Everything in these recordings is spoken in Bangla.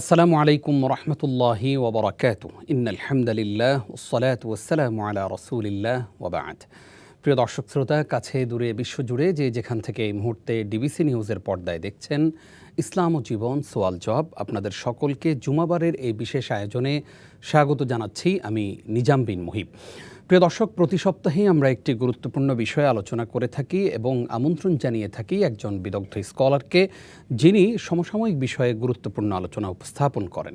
আসসালামু আলাইকুম ওবরাকাত ইন আলহামদুলিল্লাহ ওসলাত ওসালাম আলা রসুলিল্লাহ ওবাদ প্রিয় দর্শক শ্রোতা, কাছে দূরে বিশ্বজুড়ে যে যেখান থেকে এই মুহূর্তে ডিবিসি নিউজের পর্দায় দেখছেন, ইসলাম ও জীবন সোয়াল জব আপনাদের সকলকে জুমাবারের এই বিশেষ আয়োজনে স্বাগত জানাচ্ছি আমি নিজাম বিন মুহিব। প্রিয় দর্শক, প্রতি সপ্তাহেই আমরা একটি গুরুত্বপূর্ণ বিষয়ে আলোচনা করে থাকি এবং আমন্ত্রণ জানিয়ে থাকি একজন বিদগ্ধ স্কলারকে, যিনি সমসাময়িক বিষয়ে গুরুত্বপূর্ণ আলোচনা উপস্থাপন করেন।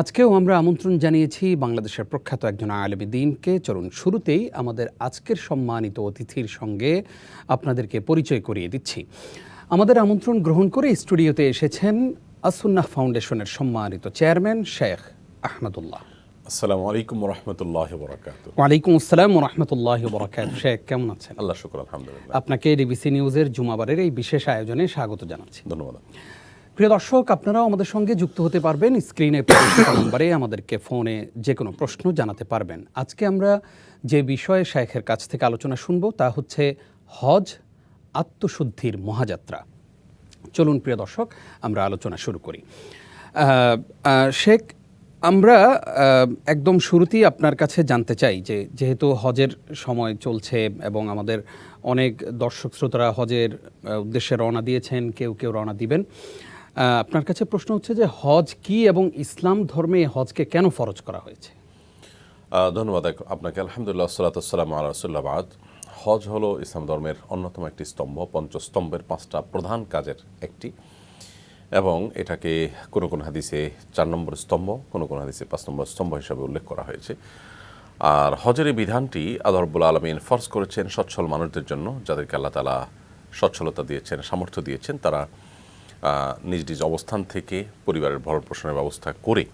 আজকেও আমরা আমন্ত্রণ জানিয়েছি বাংলাদেশের প্রখ্যাত একজন আলমী দিনকে চলুন শুরুতেই আমাদের আজকের সম্মানিত অতিথির সঙ্গে আপনাদেরকে পরিচয় করিয়ে দিচ্ছি। আমাদের আমন্ত্রণ গ্রহণ করে স্টুডিওতে এসেছেন আসুন্নাহ ফাউন্ডেশনের সম্মানিত চেয়ারম্যান শেখ আহমদুল্লাহ। আসসালামু আলাইকুম রহমতুল্লাহ বরাকাত ওয়ালাইকুম আসসালাম রহমতুল্লাহ বরাকাত শেখ কেমন আছেন? আল্লাহ শুক্র আলহামদুলিল্লাহ। আপনাকে ডিবিসি নিউজের জুমাবারের এই বিশেষ আয়োজনে স্বাগত জানাচ্ছি। ধন্যবাদ। প্রিয় দর্শক আপনারাও আমাদের সঙ্গে যুক্ত হতে পারবেন। স্ক্রিনে নম্বরে আমাদেরকে ফোনে যে কোনো প্রশ্ন জানাতে পারবেন। আজকে আমরা যে বিষয়ে শেখের কাছ থেকে আলোচনা শুনব তা হচ্ছে হজ আত্মশুদ্ধির মহাযাত্রা। চলুন প্রিয় দর্শক আমরা আলোচনা শুরু করি। শেখ আমরা একদম শুরুতেই আপনার কাছে জানতে চাই যে, যেহেতু হজের সময় চলছে এবং আমাদের অনেক দর্শক শ্রোতারা হজের উদ্দেশ্যে রওনা দিয়েছেন, কেউ কেউ রওনা দিবেন আপনার কাছে প্রশ্ন হচ্ছে যে হজ কি এবং ইসলাম ধর্মে হজকে কেন ফরজ করা হয়েছে? ধন্যবাদ আপনাকে। আলহামদুলিল্লাহ সালাতাম আল্লাহ রসুল্লাবাদ হজ হলো ইসলাম ধর্মের অন্যতম একটি স্তম্ভ, পঞ্চস্তম্ভের পাঁচটা প্রধান কাজের একটি। এবং এটাকে কোনো কোনো হাদিসে চার নম্বর স্তম্ভ, কোনো কোনো হাদিসে পাঁচ নম্বর স্তম্ভ হিসাবে উল্লেখ করা হয়েছে। আর হজের এই বিধানটি আদরবুল আলমিন ফর্জ করেছেন সচ্ছল মানুষদের জন্য, যাদেরকে আল্লাহ তালা সচ্ছলতা দিয়েছেন, সামর্থ্য দিয়েছেন। তারা নিজ নিজ অবস্থান থেকে পরিবারের ভরণ পোষণের ব্যবস্থা করে,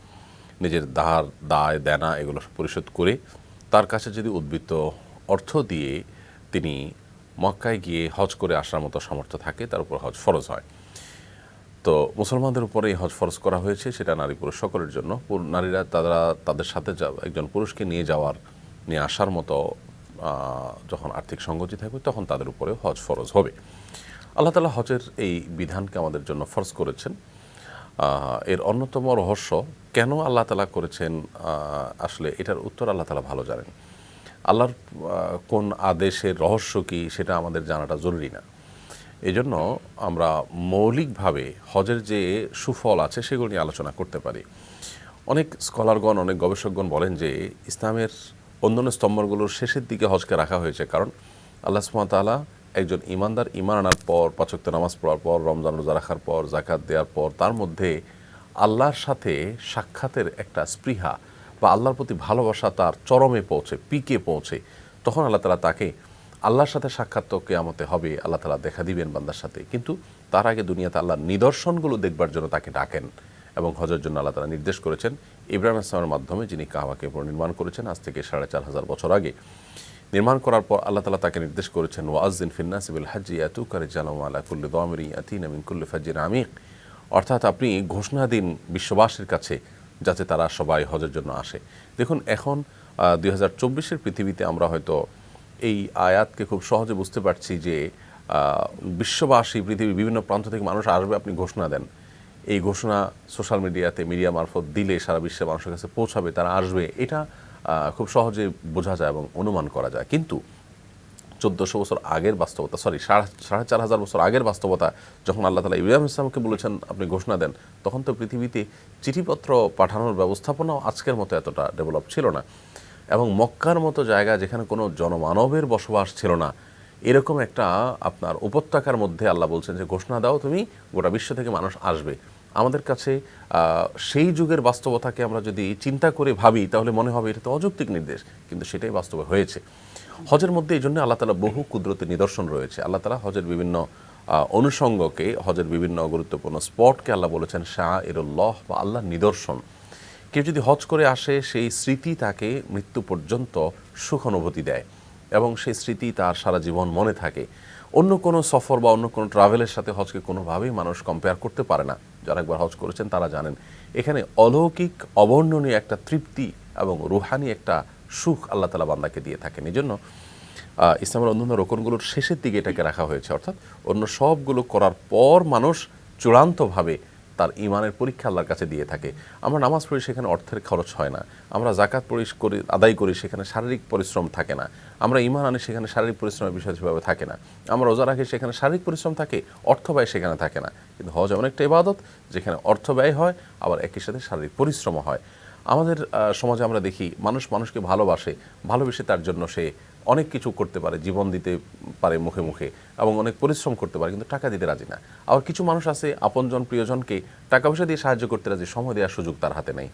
নিজের ধার, দায়, দেনা এগুলো পরিশোধ করে, তার কাছে যদি উদ্বৃত্ত অর্থ দিয়ে তিনি মক্কায় গিয়ে হজ করে আসার মতো সামর্থ্য থাকে, তার উপর হজ ফরজ হয়। তো মুসলমানদের উপরে এই হজ ফরজ করা হয়েছে, সেটা নারী পুরুষ সকলের জন্য। নারীরা তারা তাদের সাথে একজন পুরুষকে নিয়ে যাওয়ার, নিয়ে আসার মতো যখন আর্থিক সঙ্গতি থাকবে, তখন তাদের উপরে হজ ফরজ হবে। আল্লাহ তালা হজের এই বিধানকে আমাদের জন্য ফরজ করেছেন। এর অন্যতম রহস্য, কেন আল্লাহ তালা করেছেন আসলে এটার উত্তর আল্লাহ তালা ভালো জানেন। আল্লাহর কোন আদেশের রহস্য কি, সেটা আমাদের জানাটা জরুরি না। এই জন্য আমরা মৌলিকভাবে হজের যে সুফল আছে সেগুলো নিয়ে আলোচনা করতে পারি। অনেক স্কলারগণ, অনেক গবেষকগণ বলেন যে ইসলামের অন্যান্য স্তম্ভগুলোর শেষের দিকে হজকে রাখা হয়েছে কারণ আল্লাহ সুমতালা একজন ইমানদার ইমান আনার পর পাচক্ত নামাজ পড়ার পর, রমজান রোজা রাখার পর জাকাত দেওয়ার পর, তার মধ্যে আল্লাহর সাথে সাক্ষাতের একটা স্পৃহা বা আল্লাহর প্রতি ভালোবাসা তার চরমে পৌঁছে, পিকে পৌঁছে। তখন আল্লাহ তালা তাকে আল্লাহর সাথে সাক্ষাৎ তো কেয়ামতে হবে, আল্লাহ তালা দেখা দিবেন বান্দার সাথে। কিন্তু তার আগে দুনিয়াতে আল্লাহর নিদর্শনগুলো দেখবার জন্য তাকে ডাকেন এবং হজের জন্য আল্লাহ তালা নির্দেশ করেছেন। ইব্রাহিম আসলামের মাধ্যমে যিনি কাহাবাকে পুনর্নির্মাণ করেছেন, আজ থেকে সাড়ে চার হাজার বছর আগে নির্মাণ করার পর আল্লাহ তালা তাকে নির্দেশ করেছেন ওয়াজদিন ফিন্নাসিবুল হাজি ইয়াতুকারে জালাম আলা কুল্লি দমিরি আতিন আমিন কুল্লি ফাজির আমিক। অর্থাৎ আপনি ঘোষণা দিন বিশ্ববাসীর কাছে যাতে তারা সবাই হজের জন্য আসে। দেখুন, এখন দুই হাজার চব্বিশের পৃথিবীতে আমরা হয়তো এই আয়াতকে খুব সহজে বুঝতে পারছি যে বিশ্ববাসী, পৃথিবীর বিভিন্ন প্রান্ত থেকে মানুষ আসবে, আপনি ঘোষণা দেন। এই ঘোষণা সোশ্যাল মিডিয়াতে মিডিয়া মারফত দিলে সারা বিশ্বের মানুষের কাছে পৌঁছাবে, তারা আসবে। এটা খুব সহজে বোঝা যায় এবং অনুমান করা যায়। কিন্তু চোদ্দোশো বছর আগের বাস্তবতা, সরি, সাড়ে চার হাজার বছর আগের বাস্তবতা, যখন আল্লাহ তালা ইব্রাহিম ইসলামকে বলেছেন, আপনি ঘোষণা দেন, তখন তো পৃথিবীতে চিঠিপত্র পাঠানোর ব্যবস্থাপনাও আজকের মতো এতটা ডেভেলপ ছিল না। এবং মক্কার মতো জায়গা যেখানে কোনো জনমানবের বসবাস ছিল না, এরকম একটা আপনার উপত্যকার মধ্যে আল্লাহ বলছেন যে, ঘোষণা দাও তুমি, গোটা বিশ্ব থেকে মানুষ আসবে। আমাদের কাছে সেই যুগের বাস্তবতাকে আমরা যদি চিন্তা করে ভাবি, তাহলে মনে হবে এটা তো অযৌক্তিক নির্দেশ, কিন্তু সেটাই বাস্তব হয়েছে। হজের মধ্যে এই জন্য আল্লাহ তালা বহু কুদরতের নিদর্শন রয়েছে। আল্লাহ তালা হজের বিভিন্ন অনুষঙ্গকে, হজের বিভিন্ন গুরুত্বপূর্ণ স্পটকে আল্লাহ বলেছেন শাহ এরুল্লাহ বা আল্লাহ নিদর্শন। কেউ যদি হজ করে আসে, সেই স্মৃতি তাকে মৃত্যু পর্যন্ত সুখ অনুভূতি দেয় এবং সেই স্মৃতি তার সারা জীবন মনে থাকে। অন্য কোনো সফর বা অন্য কোনো ট্রাভেলের সাথে হজকে কোনোভাবেই মানুষ কম্পেয়ার করতে পারে না। যারা একবার হজ করেছেন, তারা জানেন, এখানে অলৌকিক, অবর্ণনীয় একটা তৃপ্তি এবং রুহানি একটা সুখ আল্লাহ তালা বান্দাকে দিয়ে থাকেন। এই জন্য ইসলামের অন্যান্য রোকনগুলোর শেষের দিকে এটাকে রাখা হয়েছে। অর্থাৎ, অন্য সবগুলো করার পর মানুষ চূড়ান্তভাবে তার ইমানের পরীক্ষা আল্লাহর কাছে দিয়ে থাকে। আমরা নামাজ পড়ি সেখানে অর্থের খরচ হয় না। আমরা জাকাত পড়ি করি, আদায় করি সেখানে শারীরিক পরিশ্রম থাকে না। আমরা ইমান আনি সেখানে শারীরিক পরিশ্রমের বিষয় সেভাবে থাকে না। আমরা রোজা রাখি সেখানে শারীরিক পরিশ্রম থাকে, অর্থ ব্যয় সেখানে থাকে না। কিন্তু হজ এমন একটা ইবাদত যেখানে অর্থ ব্যয় হয়, আবার একই সাথে শারীরিক পরিশ্রমও হয়। আমাদের সমাজে আমরা দেখি মানুষ মানুষকে ভালোবাসে, ভালোবেসে তার জন্য সে অনেক কিছু করতে পারে, জীবন দিতে পারে মুখে মুখে এবং অনেক পরিশ্রম করতে পারে, কিন্তু টাকা দিতে রাজি না। আবার কিছু মানুষ আছে, আপনজন প্রিয়জনকে টাকা পয়সা দিয়ে সাহায্য করতে রাজি, সময় দেওয়ার সুযোগ তার হাতে নেই।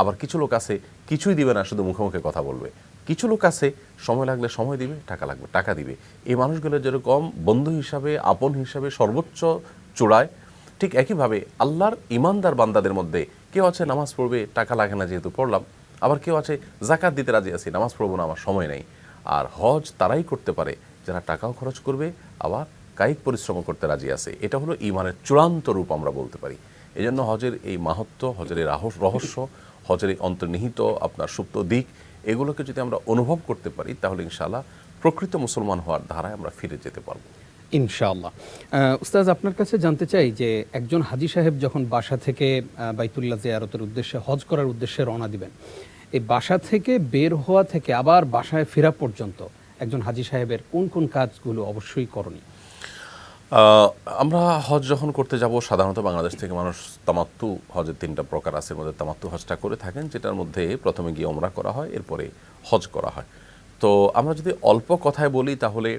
আবার কিছু লোক আছে, কিছুই দিবে না, শুধু মুখে মুখে কথা বলবে। কিছু লোক আছে, সময় লাগলে সময় দিবে, টাকা লাগবে, টাকা দিবে। এই মানুষগুলো যেরকম বন্ধু হিসাবে, আপন হিসাবে সর্বোচ্চ চূড়ায়, ঠিক একইভাবে আল্লাহর ইমানদার বান্দাদের মধ্যে কেউ আছে নামাজ পড়বে, টাকা লাগে না যেহেতু পড়লাম। আবার কেউ আছে জাকাত দিতে রাজি আছি, নামাজ পড়ব না, আমার সময় নেই। আর হজ তারাই করতে পারে, যারা টাকাও খরচ করবে, আবার কায়িক পরিশ্রম করতে রাজি আছে। এটা হলো ইমানের চূড়ান্ত রূপ আমরা বলতে পারি। এই জন্য হজের এই মাহাত্ম, হজের এই রহস্য, হজের এই অন্তর্নিহিত আপনার সুপ্ত দিক, এগুলোকে যদি আমরা অনুভব করতে পারি, তাহলে ইনশাআল্লাহ প্রকৃত মুসলমান হওয়ার ধারায় আমরা ফিরে যেতে পারব। ইনশাআল্লাহ। উস্তাজ আপনার কাছে জানতে চাই যে একজন হাজি সাহেব যখন বাসা থেকে বাইতুল্লাহ জিয়ারতের উদ্দেশ্যে, হজ করার উদ্দেশ্যে রওনা দিবেন, এই বাসা থেকে বের হওয়া থেকে আবার বাসায় ফেরা পর্যন্ত একজন হাজি সাহেবের কোন কোন কাজগুলো অবশ্যই করণীয়? আমরা হজ যখন করতে যাব, সাধারণত বাংলাদেশ থেকে মানুষ তামাত্তু হজের তিনটা প্রকার আছে, এর মধ্যে তামাত্তু হজটা করে থাকেন, যেটার মধ্যে প্রথমে গিয়ে ওমরা করা হয়, এরপরে হজ করা হয়। তো আমরা যদি অল্প কথায় বলি, তাহলে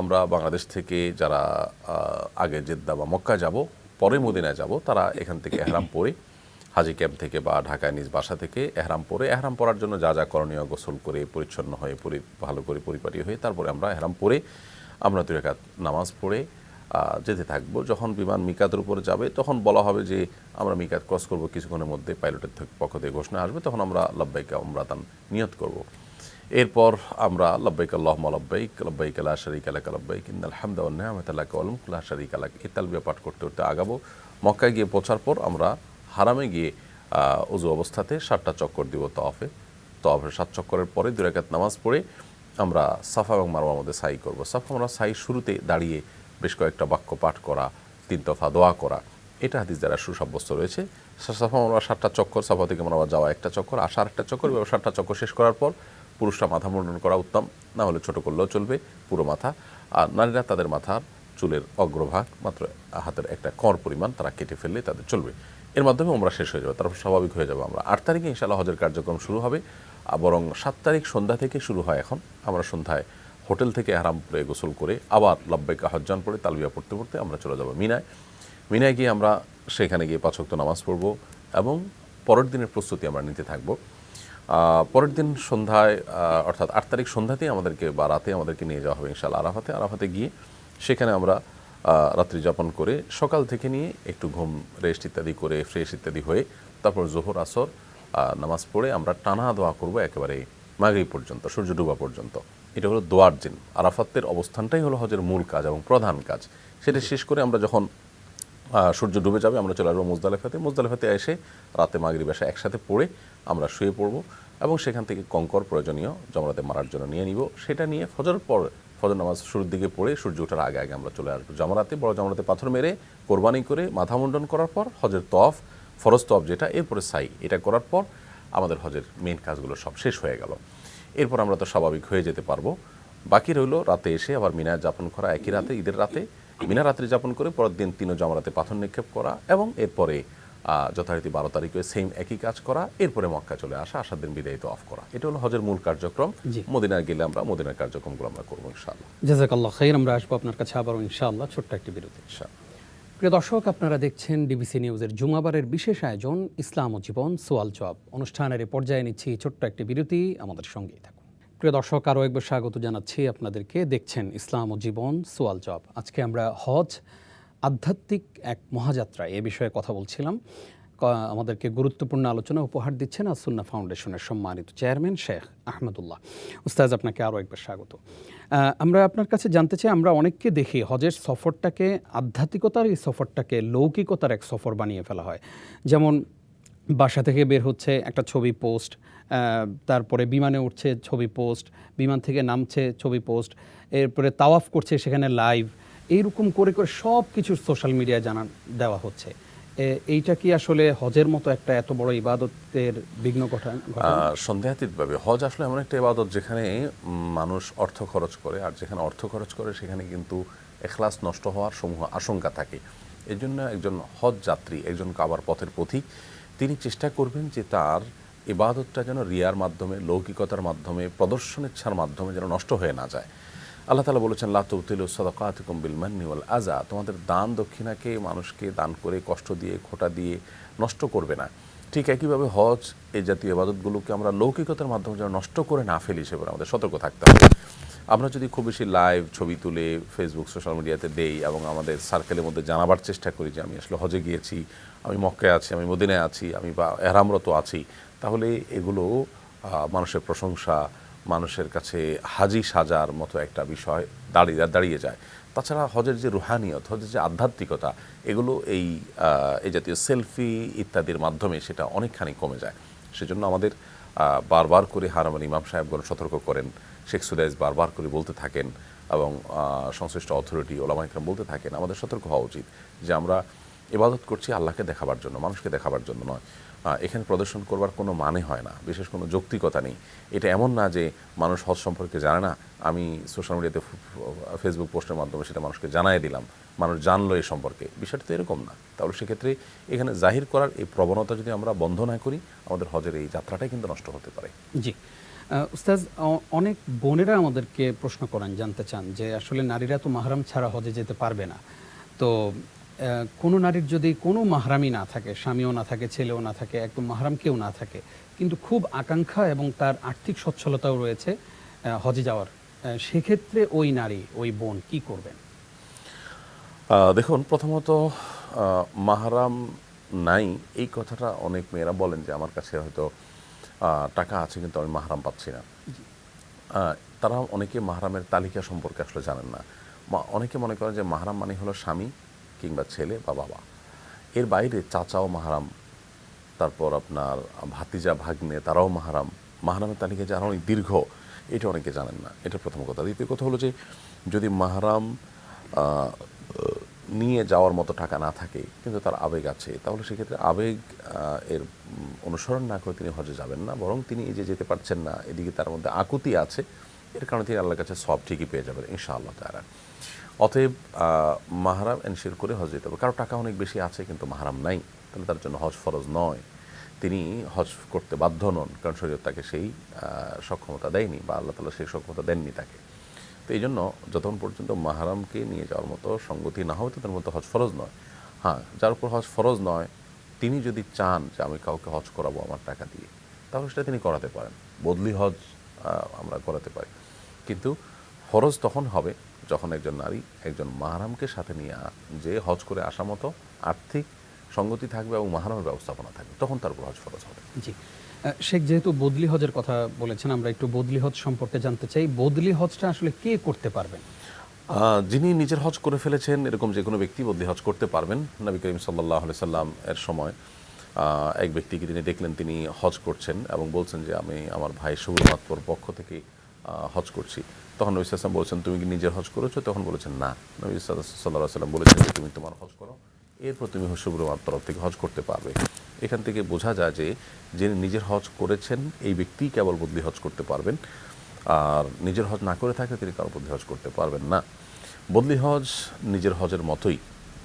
আমরা বাংলাদেশ থেকে যারা আগে জেদ্দা বা মক্কা যাব, পরে মদিনায় যাব, তারা এখান থেকে এহরাম পরে হাজি ক্যাম্প থেকে বা ঢাকায় নিজ বাসা থেকে এহরাম পরে, এহরাম পরার জন্য যা যা করণীয় গোসল করে, পরিচ্ছন্ন হয়ে, পরি, ভালো করে পরিপাটি হয়ে তারপরে আমরা এহরাম পরে আমরা দুই রাকাত নামাজ পড়ে যেতে থাকব। যখন বিমান মিকাতের উপরে যাবে, তখন বলা হবে যে আমরা মিকাত ক্রস করব, কিছুক্ষণের মধ্যে পাইলটের পক্ষ থেকে ঘোষণা আসবে, তখন আমরা লব্বাইকা উমরাতান নিয়ত করব। এরপর আমরা লব্বাইক আল্লাহ লব্বাইক লব্বাইক আল্লাহ শরিক আলাক লব্বাইক ইন্দাল হামদা মুলক, লা শারীকা লাক। তালবিয়া পাঠ করতে করতে আগাবো। মক্কায় গিয়ে পৌঁছার পর আমরা হারামে গিয়ে উজু অবস্থাতে সাতটা চক্কর দিব তফে তফের সাত চক্করের পরে দুই রাকাত নামাজ পড়ে আমরা সাফা এবং মারওয়ার মধ্যে সাই করব। সাফা আমরা সাই শুরুতে দাঁড়িয়ে বেশ কয়েকটা বাক্য পাঠ করা, তিন দফা দোয়া করা। এটা হাদিস দ্বারা সুসাব্যস্ত রয়েছে। সাফা আমরা সাতটা চক্কর, সাফা থেকে আমরা যাওয়া একটা চক্কর আসা আরেকটা চক্কর এবং সাতটা চক্কর শেষ করার পর পুরুষরা মাথা মুন্ডন করা উত্তম, না হলে ছোট করলেও চলবে, পুরো মাথা। আর নারীরা তাদের মাথার চুলের অগ্রভাগ, মাত্র হাতের একটা কর পরিমাণ তারা কেটে ফেললে তাদের চলবে। এর মাধ্যমে আমরা শেষ হয়ে যাবে, তারপর স্বাভাবিক হয়ে যাব আমরা। আট তারিখে ইনশাল্লাহ হজের কার্যক্রম শুরু হবে বরং সাত তারিখ সন্ধ্যা থেকে শুরু হয় এখন। আমরা সন্ধ্যায় হোটেল থেকে আরামপুরে গোসল করে আবার লব্বাইকা হজ্জান পড়ে তালবিয়া পড়তে পড়তে আমরা চলে যাব মিনায়। মিনায় গিয়ে আমরা সেখানে গিয়ে পাঁচক্ত নামাজ পড়ব এবং পরের দিনের প্রস্তুতি আমরা নিতে থাকব। পরের দিন সন্ধ্যায় অর্থাৎ আট তারিখ সন্ধ্যাতেই আমাদেরকে বা রাতে আমাদেরকে নিয়ে যাওয়া হবে ইনশাল্লাহ আরাফাতে। আরাফাতে গিয়ে সেখানে আমরা রাত্রি যাপন করে সকাল থেকে নিয়ে একটু ঘুম রেস্ট ইত্যাদি করে ফ্রেশ ইত্যাদি হয়ে তারপর জোহর, আসর নামাজ পড়ে আমরা টানা দোয়া করব একেবারে মাগরি পর্যন্ত, সূর্য ডুবা পর্যন্ত। এটা হলো দোয়ার দিন। আরাফাতের অবস্থানটাই হলো হজের মূল কাজ এবং প্রধান কাজ। সেটা শেষ করে আমরা যখন সূর্য ডুবে যাবে, আমরা চলে আসব মুজদালেফাতে। মুজদালেফাতে এসে রাতে মাগরিব এসে একসাথে পড়ে আমরা শুয়ে পড়ব এবং সেখান থেকে কঙ্কর প্রয়োজনীয় জমরাতে মারার জন্য নিয়ে নিব। সেটা নিয়ে ফজর পর ফজর নামাজ শুরুর দিকে পড়ে সূর্য ওঠার আগে আগে আমরা চলে আসব জমরাতে। বড় জমরাতে পাথর মেরে কোরবানি করে মাথা মুন্ডন করার পর হজের তফ ফরজ তফ যেটা, এরপরে সাই, এটা করার পর আমাদের হজের মেন কাজগুলো সব শেষ হয়ে গেল। এরপর আমরা তো স্বাভাবিক হয়ে যেতে পারব। বাকি রইল রাতে এসে আবার মিনায় যাপন করা একই রাতে, ঈদের রাতে। মিনা রাত্রি যাপন করে পরের দিন তিনও জামারাতে পাথর নিক্ষেপ করা এবং এরপরে যথারীতি বারো তারিখে সেম একই কাজ করা এরপরে মক্কা চলে আসা আসার দিন বিদায়িত অফ করা। এটা হলো হজের মূল কার্যক্রম। মদিনায় গেলে আমরা মদিনার কার্যক্রমগুলো আমরা করব ইনশাআল্লাহ। জাজাকাল্লাহ খাইর আমরা আসব আপনার কাছে আবারও ইনশাআল্লাহ ছোট্ট একটি বিরতি। প্রিয় দর্শক আপনারা দেখছেন ডিবিসি নিউজের জুমাবারের বিশেষ আয়োজন ইসলাম ও জীবন সোয়াল জবাব। অনুষ্ঠানের এ পর্যায়ে নিচ্ছি ছোট্ট একটি বিরতি আমাদের সঙ্গেই থাকুন। প্রিয় দর্শক, আরও একবার স্বাগত জানাচ্ছি আপনাদেরকে। দেখছেন ইসলাম ও জীবন, সোয়াল জব। আজকে আমরা হজ, আধ্যাত্মিক এক মহাযাত্রা এ বিষয়ে কথা বলছিলাম। আমাদেরকে গুরুত্বপূর্ণ আলোচনা উপহার দিচ্ছেন আসুন্না ফাউন্ডেশনের সম্মানিত চেয়ারম্যান শেখ আহমদুল্লাহ। উস্তাজ আপনাকে আরও একবার স্বাগত। আমরা আপনার কাছে জানতে চাই, আমরা অনেককে দেখি হজের সফরটাকে আধ্যাত্মিকতার, এই সফরটাকে লৌকিকতার এক সফর বানিয়ে ফেলা হয়। যেমন বাসা থেকে বের হচ্ছে একটা ছবি পোস্ট তারপরে বিমানে উঠছে ছবি পোস্ট, বিমান থেকে নামছে ছবি পোস্ট, এরপরে তাওয়াফ করছে সেখানে লাইভ এইরকম করে করে সব কিছু সোশ্যাল মিডিয়ায় জানান, দেওয়া হচ্ছে এইটা কি আসলে হজের মতো একটা এত বড় ইবাদতের বিঘ্ন ঘটান? সন্দেহাতীতভাবে, হজ আসলে এমন একটা ইবাদত যেখানে মানুষ অর্থ খরচ করে, আর যেখানে অর্থ খরচ করে সেখানে কিন্তু এখলাস নষ্ট হওয়ার সমূহ আশঙ্কা থাকে এই জন্য একজন হজ যাত্রী, একজন কাবার পথের পথিক তিনি চেষ্টা করবেন যে তার ইবাদতটা যেন রিয়ার মাধ্যমে, লৌকিকতার মাধ্যমে প্রদর্শনেচ্ছার মাধ্যমে যেন নষ্ট হয়ে না যায়। আল্লাহ তালা বলেছেন লাতুল সদকাতুকুম বিল মান্নি ওয়াল আজা তোমাদের দান দক্ষিণাকে মানুষকে দান করে, কষ্ট দিয়ে, খোটা দিয়ে নষ্ট করবে না। ঠিক একইভাবে হজ এই জাতীয় ইবাদতগুলোকে আমরা লৌকিকতার মাধ্যমে যেন নষ্ট করে না ফেলি সেভাবে আমাদের সতর্ক থাকতে হবে। আমরা যদি খুব বেশি লাইভ ছবি তুলে ফেসবুক সোশ্যাল মিডিয়াতে দেই এবং আমাদের সার্কেলের মধ্যে জানাবার চেষ্টা করি যে আমি আসলে হজে গিয়েছি, আমি মক্কায় আছি, আমি মদিনায় আছি, আমি বা এহরামরত আছি, তাহলে এগুলো মানুষের প্রশংসা, মানুষের কাছে হাজি সাজার মতো একটা বিষয় দাঁড়িয়ে দাঁড়িয়ে যায়। তাছাড়া হজের যে রুহানিয়ত, হজের যে আধ্যাত্মিকতা, এগুলো এই এই জাতীয় সেলফি ইত্যাদির মাধ্যমে সেটা অনেকখানি কমে যায়। সেজন্য আমাদের বারবার করে হারামান ইমাম সাহেবগণ সতর্ক করেন। শেখ সুদাইজ বারবার করে বলতে থাকেন এবং সংশ্লিষ্ট অথরিটি ওলামাইকরাম বলতে থাকেন, আমাদের সতর্ক হওয়া উচিত যে আমরা ইবাদত করছি আল্লাহকে দেখাবার জন্য, মানুষকে দেখাবার জন্য নয়। এখানে প্রদর্শন করবার কোনো মানে হয় না, বিশেষ কোনো যৌক্তিকতা নেই। এটা এমন না যে মানুষ হজ সম্পর্কে জানে না। আমি সোশ্যাল মিডিয়াতে ফেসবুক পোস্টের মাধ্যমে সেটা মানুষকে জানাই দিলাম, মানুষ জানলো এই সম্পর্কে। বিষয়টা তো এরকম না। তাহলে সেক্ষেত্রে এখানে জাহির করার এই প্রবণতা যদি আমরা বন্ধ না করি, আমাদের হজের এই যাত্রাটাই কিন্তু নষ্ট হতে পারে। জি। উস্তাজ অনেক বোনেরা আমাদেরকে প্রশ্ন করেন, জানতে চান যে আসলে নারীরা তো মাহরাম ছাড়া হজে যেতে পারবে না। তো কোনো নারীর যদি কোনো মাহরামই না থাকে স্বামীও না থাকে ছেলেও না থাকে একদম মাহরাম কেউ না থাকে কিন্তু খুব আকাঙ্ক্ষা এবং তার আর্থিক সচ্ছলতাও রয়েছে হজে যাওয়ার সেক্ষেত্রে ওই নারী ওই বোন কি করবেন? দেখুন প্রথমত মাহারাম নাই এই কথাটা অনেক মেয়েরা বলেন যে আমার কাছে হয়তো টাকা আছে কিন্তু আমি মাহারাম পাচ্ছি না। তারা অনেকে মাহারামের তালিকা সম্পর্কে আসলে জানেন না। অনেকে মনে করেন যে মাহারাম মানে হলো স্বামী কিংবা ছেলে বা বাবা। এর বাইরে চাচাও মাহারাম, তারপর আপনার ভাতিজা, ভাগ্নে তারাও মাহারাম। মাহারামের তালিকা যারা অনেক দীর্ঘ, এটা অনেকে জানেন না। এটা প্রথম কথা। দ্বিতীয় কথা হলো যে, যদি মাহারাম নিয়ে যাওয়ার মতো টাকা না থাকে, কিন্তু তার আবেগ আছে, তাহলে সেক্ষেত্রে আবেগ এর অনুসরণ না করে তিনি হজে যাবেন না। বরং তিনি এই যে যেতে পারছেন না, এদিকে তার মধ্যে আকুতি আছে, এর কারণে তিনি আল্লাহর কাছে সব ঠিকই পেয়ে যাবেন, ইনশাআল্লাহ তারা অতএব মাহারাম এনশিওর করে হজ যেতে হবে। কারও টাকা অনেক বেশি আছে, কিন্তু মাহারাম নাই। তাহলে তার জন্য হজ ফরজ নয়। তিনি হজ করতে বাধ্য নন, কারণ শরীর তাকে সেই সক্ষমতা দেয়নি বা আল্লাহ তালা সেই সক্ষমতা দেননি তাকে। তো এই জন্য যতক্ষণ পর্যন্ত মাহারামকে নিয়ে যাওয়ার মতো সঙ্গতি না হবে তাদের মতো হজ ফরজ নয়। হ্যাঁ যার উপর হজ ফরজ নয়, তিনি যদি চান যে আমি কাউকে হজ করাবো আমার টাকা দিয়ে, তাহলে সেটা তিনি করাতে পারেন। বদলি হজ আমরা করাতে পারি। কিন্তু ফরজ তখন হবে যখন একজন নারী একজন মাহারামকে সাথে নিয়ে যে হজ করে আসা মতো আর্থিক সঙ্গতি থাকবে এবং মাহারামের ব্যবস্থাপনা থাকবে তখন তার উপর হজ ফরজ হবে। জি। শেখ যেহেতু বদলি হজের কথা বলেছেন আমরা একটু বদলি হজ সম্পর্কে জানতে চাই। বদলি হজটা আসলে কে করতে পারবেন? যিনি নিজের হজ করে ফেলেছেন এরকম যে কোনো ব্যক্তি বদলি হজ করতে পারবেন। নবী করিম সাল্লাহ সাল্লাম এর সময় এক ব্যক্তিকে তিনি দেখলেন তিনি হজ করছেন এবং বলছেন যে আমি আমার ভাই সুবুরমাত্মর পক্ষ থেকে হজ করছি। তখন নবী সাল্লাম বলছেন, তুমি কি নিজের হজ করেছ? তখন বলেছেন, না। নবী সাল্লাহ সাল্লাম বলেছেন যে, তুমি তোমার হজ করো। এরপর তুমি সুবুরমার তরফ থেকে হজ করতে পারবে। এখান থেকে বোঝা যায় যে, যিনি নিজের হজ করেছেন, এই ব্যক্তিই কেবল বদলি হজ করতে পারবেন। আর নিজের হজ না করে থাকলে তিনি কারও বদলি হজ করতে পারবেন না। বদলি হজ নিজের হজের মতোই,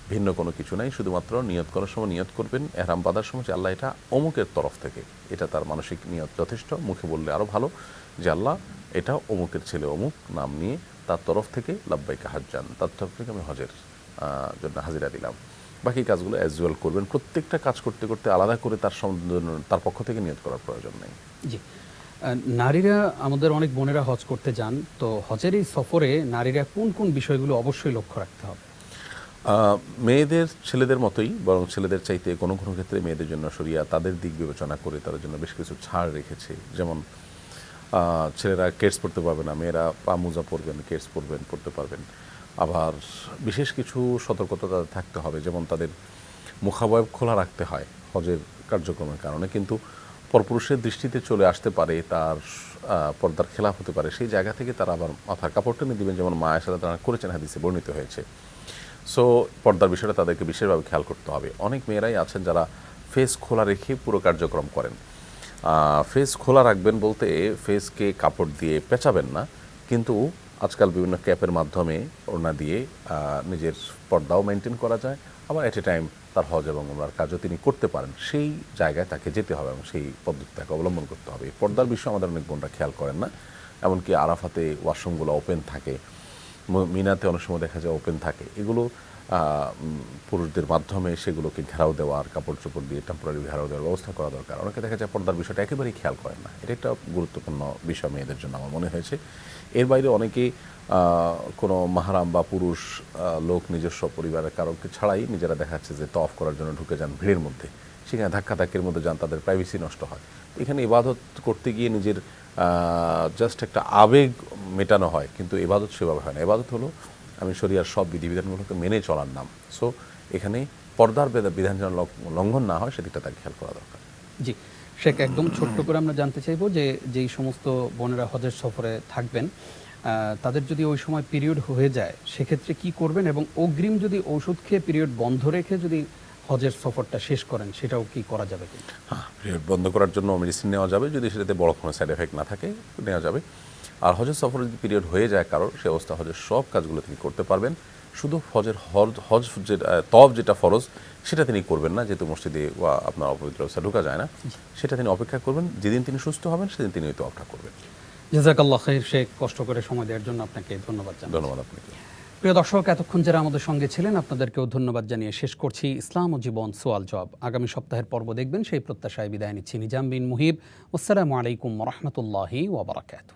ভিন্ন কোনো কিছু নাই। শুধুমাত্র নিয়ত করার সময় নিয়ত করবেন, এহরাম বাঁধার সময় আল্লাহ এটা অমুকের তরফ থেকে, এটা তার মানসিক নিয়ত যথেষ্ট, মুখে বললে আরও ভালো। যে আল্লাহ এটা অমুকের ছেলে অমুক নাম নিয়ে তার তরফ থেকে লাব্বাইকা হাজ্জান তার তরফ থেকে আমি হজের জন্য হাজিরা দিলাম। বাকি কাজগুলো অ্যাজ ওয়েল করবেন। প্রত্যেকটা কাজ করতে করতে আলাদা করে তার তার পক্ষ থেকে নিয়োগ করার প্রয়োজন নেই। জি। নারীরা আমাদের অনেক বোনেরা হজ করতে যান তো হজের এই সফরে নারীরা কোন কোন বিষয়গুলো অবশ্যই লক্ষ্য রাখতে হবে? মেয়েদের ছেলেদের মতোই বরং ছেলেদের চাইতে কোনো কোনো ক্ষেত্রে মেয়েদের জন্য সরিয়া তাদের দিক বিবেচনা করে তাদের জন্য বেশ কিছু ছাড় রেখেছে। যেমন ছেলেরা কেটস পড়তে পারবে না, মেয়েরা পা মোজা পরবেন কেটস পরবেন, পড়তে পারবেন। আবার বিশেষ কিছু সতর্কতা তাদের থাকতে হবে, যেমন তাদের মুখাবয়ব খোলা রাখতে হয় হজের কার্যক্রমের কারণে, কিন্তু পরপুরুষের দৃষ্টিতে চলে আসতে পারে তার পর্দার খেলাফ হতে পারে। সেই জায়গা থেকে তারা আবার মাথার কাপড় টেনে দিবেন, যেমন মায়ের সাথে তারা করেছেন হাদিসে বর্ণিত হয়েছে। সো পর্দার বিষয়টা তাদেরকে বিশেষভাবে খেয়াল করতে হবে। অনেক মেয়েরাই আছেন যারা ফেস খোলা রেখে পুরো কার্যক্রম করেন। ফেস খোলা রাখবেন বলতে ফেসকে কাপড় দিয়ে পেঁচাবেন না, কিন্তু আজকাল বিভিন্ন ক্যাপের মাধ্যমে ওড়না দিয়ে নিজের পর্দাও মেনটেন করা যায়। আবার এট এ টাইম তার হজ এবং ওনার কাজও তিনি করতে পারেন। সেই জায়গায় তাকে যেতে হবে এবং সেই পদ্ধতি তাকে অবলম্বন করতে হবে। এই পর্দার বিষয়ে আমাদের অনেক বোনরা খেয়াল করেন না। এমনকি আরাফাতে ওয়াশরুমগুলো ওপেন থাকে। মিনাতে অনেক সময় দেখা যায় ওপেন থাকে। এগুলো পুরুষদের মাধ্যমে সেগুলোকে ঘেরাও দেওয়ার কাপড় চোপড় দিয়ে টেম্পোরারি ঘেরাও দেওয়ার ব্যবস্থা করা দরকার। অনেকে দেখা যায় পর্দার বিষয়টা একেবারেই খেয়াল করেন না। এটা একটা গুরুত্বপূর্ণ বিষয় মেয়েদের জন্য আমার মনে হয়েছে। এর বাইরে অনেকেই কোনো মাহারাম বা পুরুষ লোক নিজস্ব পরিবারের কারোকে ছাড়াই নিজেরা দেখা যাচ্ছে যে তফ করার জন্য ঢুকে যান ভিড়ের মধ্যে। সেখানে ধাক্কা ধাক্কির মধ্যে যান, তাদের প্রাইভেসি নষ্ট হয়। এখানে ইবাদত করতে গিয়ে নিজের জাস্ট একটা আবেগ মেটানো হয়, কিন্তু ইবাদত সেভাবে হয় না। ইবাদত হলো আমি শরিয়ার সব বিধিবিধানগুলোকে মেনে চলার নাম। সো এখানে পর্দার বিধান যেন লঙ্ঘন না হয়, সেদিকটা তার খেয়াল করা দরকার। জি, শেখ, একদম ছোট্ট করে আমরা জানতে চাইব যে, যেই সমস্ত বোনেরা হজের সফরে থাকবেন তাদের যদি ওই সময় পিরিয়ড হয়ে যায়, সেক্ষেত্রে কি করবেন? এবং অগ্রিম যদি ওষুধ খেয়ে পিরিয়ড বন্ধ রেখে যদি হজের সফরটা শেষ করেন সেটাও কি করা যাবে হ্যাঁ পিরিয়ড বন্ধ করার জন্য মেডিসিন নেওয়া যাবে। যদি সেটাতে বড় কোনো সাইড এফেক্ট না থাকে নেওয়া যাবে। আর হজের সফরে যদি পিরিয়ড হয়ে যায় কারোর সে অবস্থা হজের সব কাজগুলো তিনি করতে পারবেন। শুধু হজের হজ হজ যেটা তব যেটা ফরজ সেটা তিনি করবেন না। যেহেতু মসজিদে বা আপনার অপবিত্র অবস্থা ঢোকা যায় না সেটা তিনি অপেক্ষা করবেন। যেদিন তিনি সুস্থ হবেন সেদিন তিনি হয়তো তবটা করবেন। জাজাকাল্লাহ খাইর শেখ কষ্ট করে সময় দেওয়ার জন্য আপনাকে ধন্যবাদ জানাই ধন্যবাদ আপনাকে। প্রিয় দর্শক, এতক্ষণ যারা আমাদের সঙ্গে ছিলেন, আপনাদেরকেও ধন্যবাদ জানিয়ে শেষ করছি ইসলাম ও জীবন সোয়াল জব আগামী সপ্তাহের পর্ব দেখবেন, সেই প্রত্যাশায় বিদায় নিচ্ছি নিজাম বিন মুহিব। আসসালামু আলাইকুম রহমতুল্লাহি ওবরাকাতু